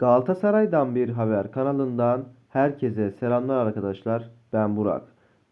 Galatasaray'dan bir haber kanalından herkese selamlar arkadaşlar. Ben Burak.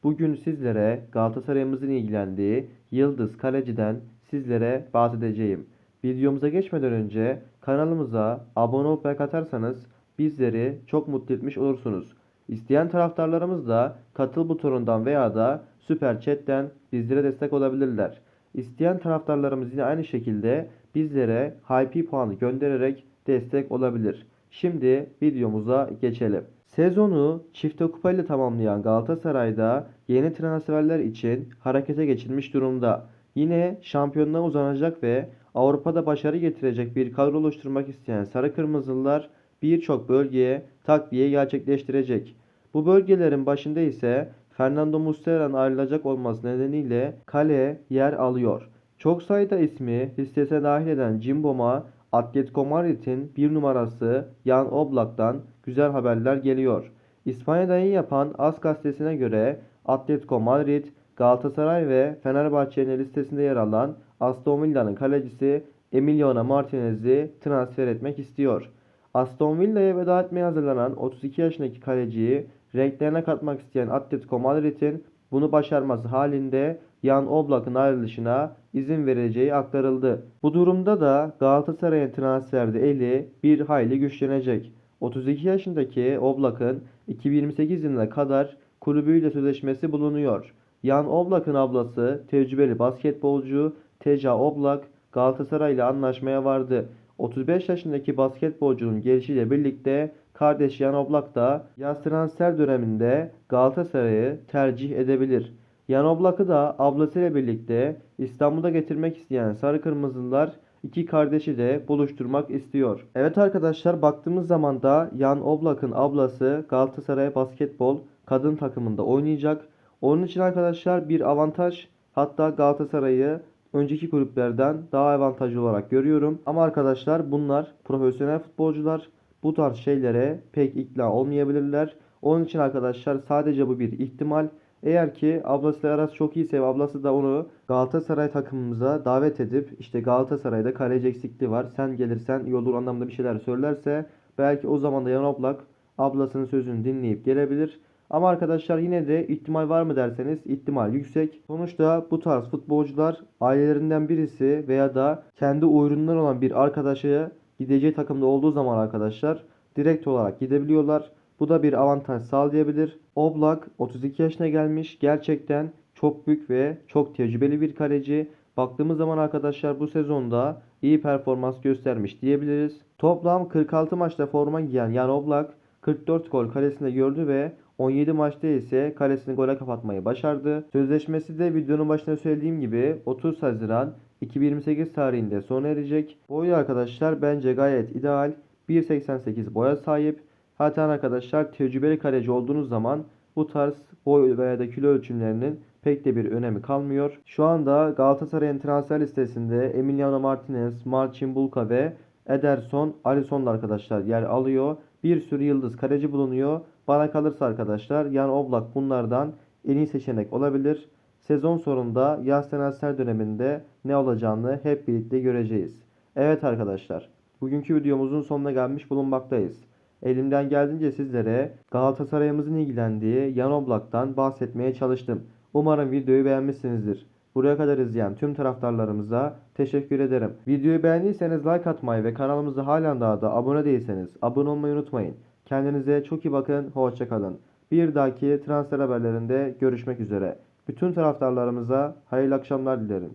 Bugün sizlere Galatasaray'ımızın ilgilendiği Yıldız Kaleci'den sizlere bahsedeceğim. Videomuza geçmeden önce kanalımıza abone olup like atarsanız bizleri çok mutlu etmiş olursunuz. İsteyen taraftarlarımız da katıl butonundan veya da süper chatten bizlere destek olabilirler. İsteyen taraftarlarımız yine aynı şekilde bizlere HP puanı göndererek destek olabilir. Şimdi videomuza geçelim. Sezonu çifte kupayla tamamlayan Galatasaray'da yeni transferler için harekete geçilmiş durumda. Yine şampiyonluğa uzanacak ve Avrupa'da başarı getirecek bir kadro oluşturmak isteyen Sarı Kırmızılılar birçok bölgeye takviye gerçekleştirecek. Bu bölgelerin başında ise Fernando Muslera'nın ayrılacak olması nedeniyle kale yer alıyor. Çok sayıda ismi listesine dahil eden Cimbom'a Atletico Madrid'in bir numarası Jan Oblak'tan güzel haberler geliyor. İspanya'da iyi yapan AS gazetesine göre Atletico Madrid, Galatasaray ve Fenerbahçe'nin listesinde yer alan Aston Villa'nın kalecisi Emiliano Martinez'i transfer etmek istiyor. Aston Villa'ya veda etmeye hazırlanan 32 yaşındaki kaleciyi renklerine katmak isteyen Atletico Madrid'in bunu başarması halinde Jan Oblak'ın ayrılışına izin vereceği aktarıldı. Bu durumda da Galatasaray'ın transferde eli bir hayli güçlenecek. 32 yaşındaki Oblak'ın 2028 yılına kadar kulübüyle sözleşmesi bulunuyor. Jan Oblak'ın ablası tecrübeli basketbolcu Teja Oblak Galatasaray ile anlaşmaya vardı. 35 yaşındaki basketbolcunun gelişiyle birlikte kardeş Jan Oblak da yaz transfer döneminde Galatasaray'ı tercih edebilir. Jan Oblak'ı da ablasıyla birlikte İstanbul'a getirmek isteyen Sarı Kırmızılar iki kardeşi de buluşturmak istiyor. Evet arkadaşlar baktığımız zaman da Jan Oblak'ın ablası Galatasaray basketbol kadın takımında oynayacak. Onun için arkadaşlar bir avantaj hatta Galatasaray'ı önceki kulüplerden daha avantajlı olarak görüyorum. Ama arkadaşlar bunlar profesyonel futbolcular. Bu tarz şeylere pek ikna olmayabilirler. Onun için arkadaşlar sadece bu bir ihtimal. Eğer ki ablasıyla arası çok iyiyse ablası da onu Galatasaray takımımıza davet edip işte Galatasaray'da kaleci eksikliği var. Sen gelirsen iyi anlamda bir şeyler söylerse belki o zaman da Jan ablasının sözünü dinleyip gelebilir. Ama arkadaşlar yine de ihtimal var mı derseniz ihtimal yüksek. Sonuçta bu tarz futbolcular ailelerinden birisi veya da kendi uyrundan olan bir arkadaşı gideceği takımda olduğu zaman arkadaşlar direkt olarak gidebiliyorlar. Bu da bir avantaj sağlayabilir. Oblak 32 yaşına gelmiş. Gerçekten çok büyük ve çok tecrübeli bir kaleci. Baktığımız zaman arkadaşlar bu sezonda iyi performans göstermiş diyebiliriz. Toplam 46 maçta forma giyen Jan Oblak 44 gol kalesinde gördü ve 17 maçta ise kalesini gole kapatmayı başardı. Sözleşmesi de videonun başında söylediğim gibi 30 Haziran 2028 tarihinde sona erecek. Boyu arkadaşlar bence gayet ideal. 1.88 boya sahip. Zaten arkadaşlar tecrübeli kaleci olduğunuz zaman bu tarz boy veya da kilo ölçümlerinin pek de bir önemi kalmıyor. Şu anda Galatasaray'ın transfer listesinde Emiliano Martinez, Marcin Bulka ve Ederson, Alisson da arkadaşlar yer alıyor. Bir sürü yıldız kaleci bulunuyor. Bana kalırsa arkadaşlar Jan Oblak bunlardan en iyi seçenek olabilir. Sezon sonunda yaz transfer döneminde ne olacağını hep birlikte göreceğiz. Evet arkadaşlar, bugünkü videomuzun sonuna gelmiş bulunmaktayız. Elimden geldiğince sizlere Galatasaray'ımızın ilgilendiği Jan Oblak'tan bahsetmeye çalıştım. Umarım videoyu beğenmişsinizdir. Buraya kadar izleyen tüm taraftarlarımıza teşekkür ederim. Videoyu beğendiyseniz like atmayı ve kanalımıza halen daha da abone değilseniz abone olmayı unutmayın. Kendinize çok iyi bakın, hoşçakalın. Bir dahaki transfer haberlerinde görüşmek üzere. Bütün taraftarlarımıza hayırlı akşamlar dilerim.